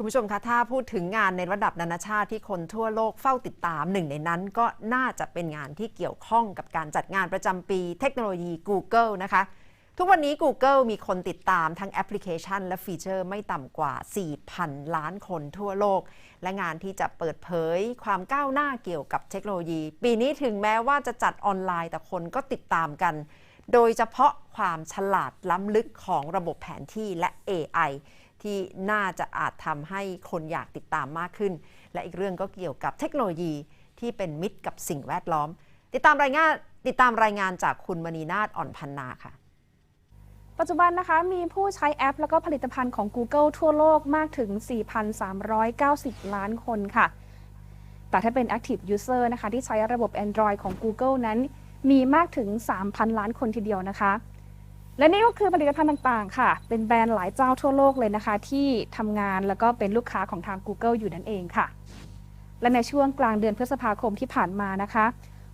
คุณผู้ชมคะถ้าพูดถึงงานในระดับนานาชาติที่คนทั่วโลกเฝ้าติดตามหนึ่งในนั้น ก็น่าจะเป็นงานที่เกี่ยวข้องกับการจัดงานประจำปี เทคโนโลยี Google นะคะ ทุกวันนี้ Google มีคนติดตามทั้งแอปพลิเคชัน และฟีเจอร์ไม่ต่ำกว่า 4,000 ล้านคนทั่วโลก และงานที่จะเปิดเผยความก้าวหน้าเกี่ยวกับเทคโนโลยี ปีนี้ถึงแม้ว่าจะจัดออนไลน์แต่คนก็ติดตามกัน โดยเฉพาะความฉลาดล้ำลึกของระบบแผนที่และ AI ที่น่าจะอาจทำให้คนอยากติดตามมากขึ้น และอีกเรื่องก็เกี่ยวกับเทคโนโลยีที่เป็นมิตรกับสิ่งแวดล้อม ติดตามรายงานติดตามรายงานจากคุณมณีนาฏอ่อนพันนาค่ะปัจจุบันนะคะมีผู้ใช้แอป แล้วก็ผลิตภัณฑ์ของ Google ทั่วโลกมากถึง 4,390 ล้านคนค่ะ แต่ถ้าเป็น Active User นะคะ ที่ใช้ระบบ Android ของ Google นั้น มีมากถึง 3,000 ล้านคนทีเดียวนะคะ และนี่ก็คือผลิตภัณฑ์ต่างๆ ค่ะ เป็นแบรนด์หลายเจ้าทั่วโลกเลยนะคะ ที่ทำงานแล้วก็เป็นลูกค้าของทาง Google อยู่นั่นเองค่ะ และในช่วงกลางเดือนพฤษภาคมที่ผ่านมานะคะ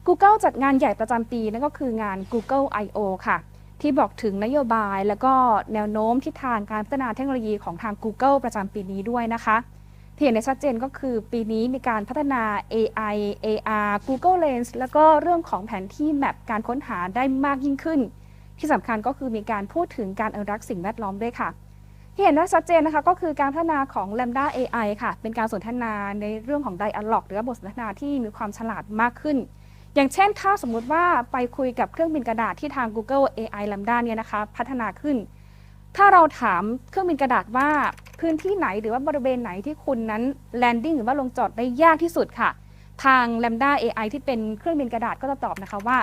Google จัดงานใหญ่ประจำปีนั่นก็คืองาน Google I/O ค่ะ ที่บอกถึงนโยบายและก็แนวโน้มทิศทางการพัฒนาเทคโนโลยีของทาง Google ประจำปีนี้ด้วยนะคะที่เห็นได้ชัดเจนก็คือปีนี้มีการพัฒนา AI AR Google Lens แล้วก็เรื่องของแผนที่แมปการค้นหาได้มากยิ่งขึ้น ที่สำคัญก็คือมีการพูดถึงการอนุรักษ์สิ่งแวดล้อมด้วยค่ะ ที่เห็นได้ชัดเจนนะคะก็คือการพัฒนาของ Lambda AI ค่ะ เป็นการสนทนาในเรื่องของ Dialog หรือว่าบทสนทนาที่มีความฉลาดมากขึ้น อย่างเช่น ถ้าสมมุติว่าไปคุยกับเครื่องบินกระดาษที่ทาง Google AI Lambda เนี่ยนะคะ พัฒนาขึ้น ถ้าเราถามเครื่องบินกระดาษว่าพื้นที่ไหนหรือว่าบริเวณไหนที่คุณนั้น landing หรือว่าลงจอดได้ยากที่สุดค่ะ ทาง Lambda AI ที่เป็นเครื่องบินกระดาษก็จะตอบนะคะว่า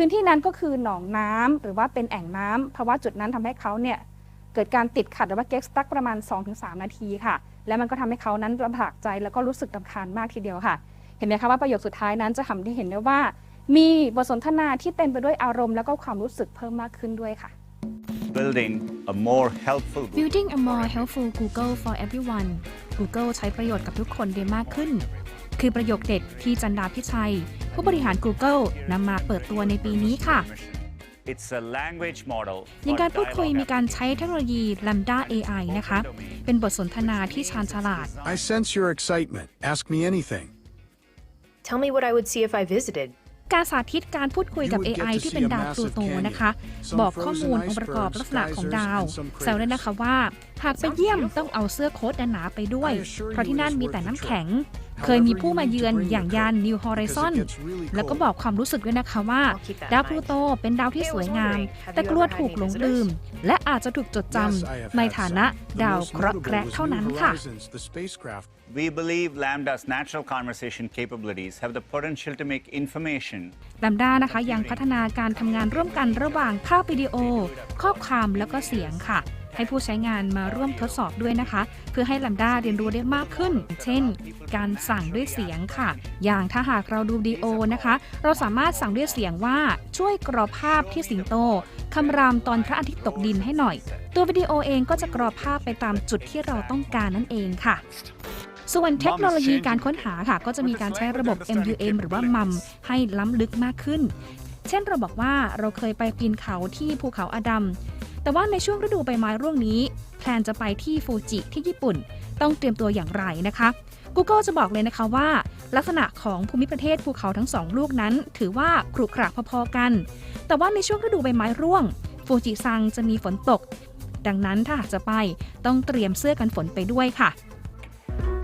พื้นที่นั้นก็คือหนองน้ำหรือว่าเป็นแอ่งน้ำเพราะว่าจุดนั้นทำให้เขาเนี่ยเกิดการติดขัดหรือว่า get stuck ประมาณ 2-3 นาทีค่ะ และมันก็ทำให้เขานั้นลำบากใจแล้วก็รู้สึกลำคาญมากทีเดียวค่ะ เห็นไหมคะว่าประโยคสุดท้ายนั้นจะทำให้เห็นได้ว่า มีบทสนทนาที่เต็มไปด้วยอารมณ์แล้วก็ความรู้สึกเพิ่มมากขึ้นด้วยค่ะ building a more helpful Google. Building a more helpful Google for everyone Google ใช้ประโยชน์กับทุกคนได้มากขึ้น คือประโยคเด็ดที่จันดาพิชัย ผู้บริหาร Google นำมาเปิดตัวในปีนี้ค่ะ It's a language model อย่าง for การพูดคุย dialogue มีการใช้เทคโนโลยี Lambda AI นะคะ เป็นบทสนทนาที่ชาญฉลาด I sense your excitement. Ask me anything. Tell me what I would see if I visited. การสาธิตการพูดคุยกับ You would get AI to ที่ see เป็น a ดาวพลู massive โต canyon, นะคะ some บอกข้อมูล frozen องค์ประกอบ icebergs, ลักษณะของดาว geysers, and some แซวด้วยนะคะว่า หากไปเยี่ยมต้องเอาเสื้อโค้ทหนาๆไปด้วย I assure you เพราะที่นั่น it's มี worth แต่ the น้ำ trip. แข็ง However, เคยมีผู้มา you need to เยือน bring อย่าง your ยาน coat, New because it Horizon gets really แล้วก็ cold. บอกความรู้สึกด้วยนะคะว่า I'll keep that in ดาวพลู mind. โตเป็นดาวที่ Hey, I สวย was งาม wondering, have แต่ you กลัว ever had ถูก any หลง visitors? ลืม และอาจจะถูกจดจ Yes, I have ำใน had ฐานะ some. The ดาว most เคราะห์ notable แคระ was เท่านั้น New ค่ะ Horizons, the spacecraft We believe Lambda's natural conversation capabilities have the potential to make information ลัมด้านะคะยังพัฒนาการทำงานร่วมกันระหว่างภาพวิดีโอ ข้อความแล้วก็เสียงค่ะ ให้ผู้ใช้งานมาร่วมทดสอบด้วยนะคะ เพื่อให้ลัมด้าเรียนรู้ได้มากขึ้น เช่น การสั่งด้วยเสียงค่ะ อย่างถ้าหากเราดูวิดีโอนะคะ เราสามารถสั่งด้วยเสียงว่าช่วยกรอภาพที่สิงโตคำรามตอนพระอาทิตย์ตกดินให้หน่อย ตัววิดีโอเองก็จะกรอภาพไปตามจุดที่เราต้องการนั่นเองค่ะส่วนเทคโนโลยีการค้นหาค่ะ ก็จะมีการใช้ระบบ MUM หรือว่ามัมให้ล้ำลึกมากขึ้น เช่นเราบอกว่าเราเคยไปปีนเขาที่ภูเขาอดัม แต่ว่าในช่วงฤดูใบไม้ร่วงนี้แพลนจะไปที่ฟูจิที่ญี่ปุ่น ต้องเตรียมตัวอย่างไรนะคะ Google จะบอกเลยนะคะว่า ลักษณะของภูมิประเทศภูเขาทั้งสองลูกนั้น ถือว่าขรุขระพอๆกัน แต่ว่าในช่วงฤดูใบไม้ร่วง ฟูจิซังจะมีฝนตก ดังนั้นถ้าหากจะไปต้องเตรียมเสื้อกันฝนไปด้วยค่ะ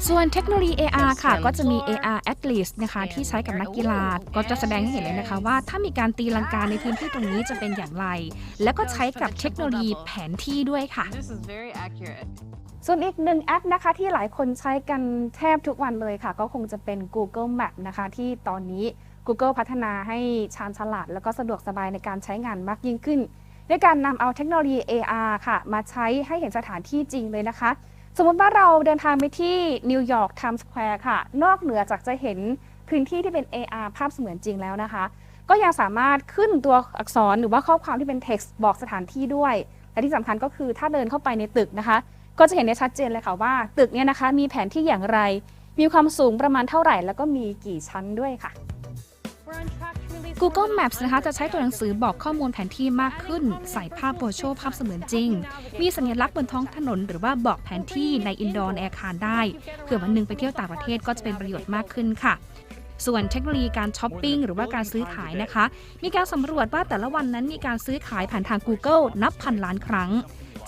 ส่วนเทคโนโลยี AR ค่ะ ก็จะมี AR Atlas นะคะ ที่ใช้กับนักกีฬา ก็จะแสดงให้เห็นเลยนะคะว่า ถ้ามีการตีลังกาในพื้นที่ตรงนี้จะเป็นอย่างไร แล้วก็ใช้กับเทคโนโลยีแผนที่ด้วยค่ะ This is very accurate. ส่วนอีกหนึ่งแอปนะคะที่หลายคนใช้กันแทบทุกวันเลยค่ะ ก็คงจะเป็น Google Map นะคะ ที่ตอนนี้ Google พัฒนาให้ชาญฉลาด แล้วก็สะดวกสบายในการใช้งานมากยิ่งขึ้น ด้วยการนำเอาเทคโนโลยี AR ค่ะ มาใช้ให้เห็นสถานที่จริงเลยนะคะ สมมติว่าเราเดินทางไปที่นิวยอร์กไทม์สแควร์ค่ะ นอกเหนือจากจะเห็นพื้นที่ที่เป็น AR ภาพเสมือนจริงแล้วนะคะ ก็ยังสามารถขึ้นตัวอักษรหรือว่าข้อความที่เป็น text บอกสถานที่ด้วย และที่สำคัญก็คือถ้าเดินเข้าไปในตึกนะคะ ก็จะเห็นได้ชัดเจนเลยค่ะว่า ตึกเนี่ยนะคะมีแผนที่อย่างไร มีความสูงประมาณเท่าไหร่ แล้วก็มีกี่ชั้นด้วยค่ะ Google Maps นะคะจะใช้ตัวหนังสือบอกข้อมูลแผนที่มากขึ้น ใส่ภาพโบโชภาพเสมือนจริง มีสัญลักษณ์บนท้องถนน หรือว่าบอกแผนที่ในอินดอร์ในอาคารได้เผื่อวันหนึงไปเที่ยวต่างประเทศก็จะเป็นประโยชน์มากขึ้นค่ะส่วนเทคโนโลยีการช้อปปิ้งหรือว่าการซื้อขายนะคะ มีการสำรวจว่าแต่ละวันนั้นมีการซื้อขายผ่านทาง Google นับพันล้านครั้ง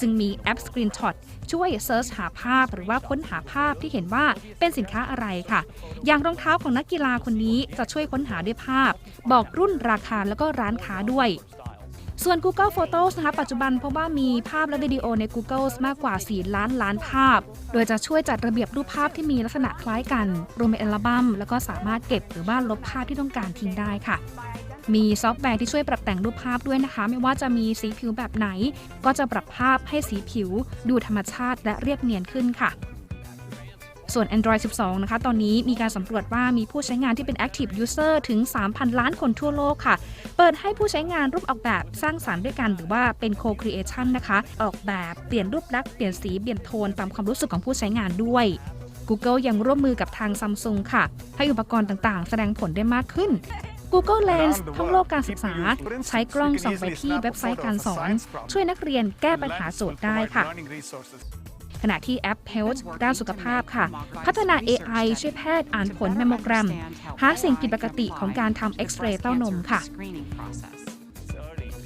จึงมีแอป Screenshot ช่วยเซิร์ชหาภาพหรือว่าค้นหาภาพที่เห็นว่าเป็นสินค้าอะไรค่ะ อย่างรองเท้าของนักกีฬาคนนี้จะช่วยค้นหาด้วยภาพ บอกรุ่นราคาแล้วก็ร้านค้าด้วยส่วน Google Photos นะคะปัจจุบันพบว่ามีภาพและวิดีโอใน Google มากกว่า 4 ล้านล้านภาพ โดยจะช่วยจัดระเบียบรูปภาพที่มีลักษณะคล้ายกัน รวมเป็นอัลบั้มแล้วก็สามารถเก็บหรือว่าลบภาพที่ต้องการทิ้งได้ค่ะ มีซอฟต์แวร์ที่ช่วยปรับแต่งรูปภาพด้วยนะคะ ไม่ว่าจะมีสีผิวแบบไหน ก็จะปรับภาพให้สีผิว ดูธรรมชาติและเรียบเนียนขึ้นค่ะส่วน Android 12 นะคะ ตอนนี้มีการสำรวจว่ามีผู้ใช้งานที่เป็น Active User ถึง 3,000 ล้านคนทั่วโลกค่ะ เปิดให้ผู้ใช้งานรูปออกแบบสร้างสารรค์ด้วยกันหรือว่าเป็น Co-creation นะคะ ออกแบบเปลี่ยนรูปลักษณ์เปลี่ยนสี เปลี่ยนโทน ตามความรู้สึกของผู้ใช้งานด้วย Google ยังร่วมมือกับทาง Samsung ค่ะ ให้อุปกรณ์ต่างๆ แสดงผลได้มากขึ้น Google Lens ท่องโลกการศึกษา ใช้กล้องส่องไปที่เว็บไซต์การสอน ช่วยนักเรียนแก้ปัญหาโจทย์ได้ค่ะขณะที่แอป Health ด้านสุขภาพค่ะ พัฒนา AI ช่วยแพทย์อ่านผลแมมโมแกรม หาสิ่งผิดปกติของการทำเอ็กซเรย์เต้านมค่ะ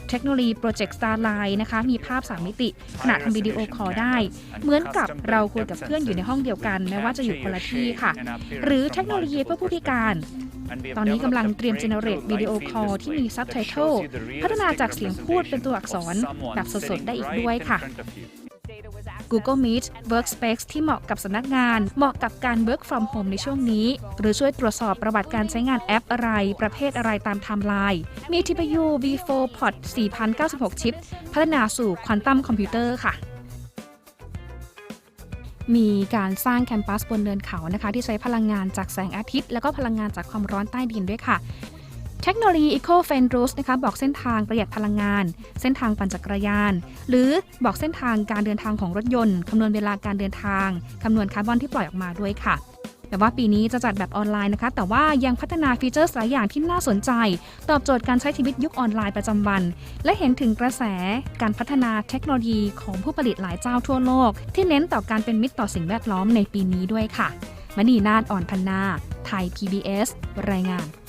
เทคโนโลยีโปรเจกต์ Starline นะคะ มีภาพ 3 มิติ ขณะทำวิดีโอคอลได้ เหมือนกับเราคุยกับเพื่อนอยู่ในห้องเดียวกันแม้ว่าจะอยู่คนละที่ค่ะ หรือเทคโนโลยีเพื่อผู้พิการ ตอนนี้กำลังเตรียม generate วิดีโอคอลที่มี subtitle พัฒนาจากเสียงพูดเป็นตัวอักษรแบบสดๆ ได้อีกด้วยค่ะ Google Meet Workspace ที่เหมาะกับสำนักงาน เหมาะกับการ work from home ในช่วงนี้ หรือช่วยตรวจสอบประวัติการใช้งานแอปอะไร ประเภทอะไรตามไทม์ไลน์มี TPU V4 Pod 4096 ชิป พัฒนาสู่ควอนตัมคอมพิวเตอร์ค่ะ มีการสร้างแคมปัสบนเนินเขานะคะ ที่ใช้พลังงานจากแสงอาทิตย์ แล้วก็พลังงานจากความร้อนใต้ดินด้วยค่ะเทคโนโลยี Eco f e n r o o s นะคะบอกเส้นทางประหยัดพลังงาน เส้นทางปั่นจักรยาน หรือบอกเส้นทางการเดินทางของรถยนต์คำนวณเวลาการเดินทางคำนวณคาร์บอนที่ปล่อยออกมาด้วยค่ะ แต่ว่าปีนี้จะจัดแบบออนไลน์นะคะ แต่ว่ายังพัฒนาฟีเจอร์หลายอย่างที่น่าสนใจ ตอบโจทย์การใช้ชีวิตยุคออนไลน์ประจำวัน และเห็นถึงกระแสการพัฒนาเทคโนโลยีของผู้ผลิตหลายเจ้าทั่วโลก ที่เน้นต่อการเป็นมิตรต่อสิ่งแวดล้อมในปีนี้ด้วยค่ะมณีนาฏอ่อนพันนา ไทย PBS รายงาน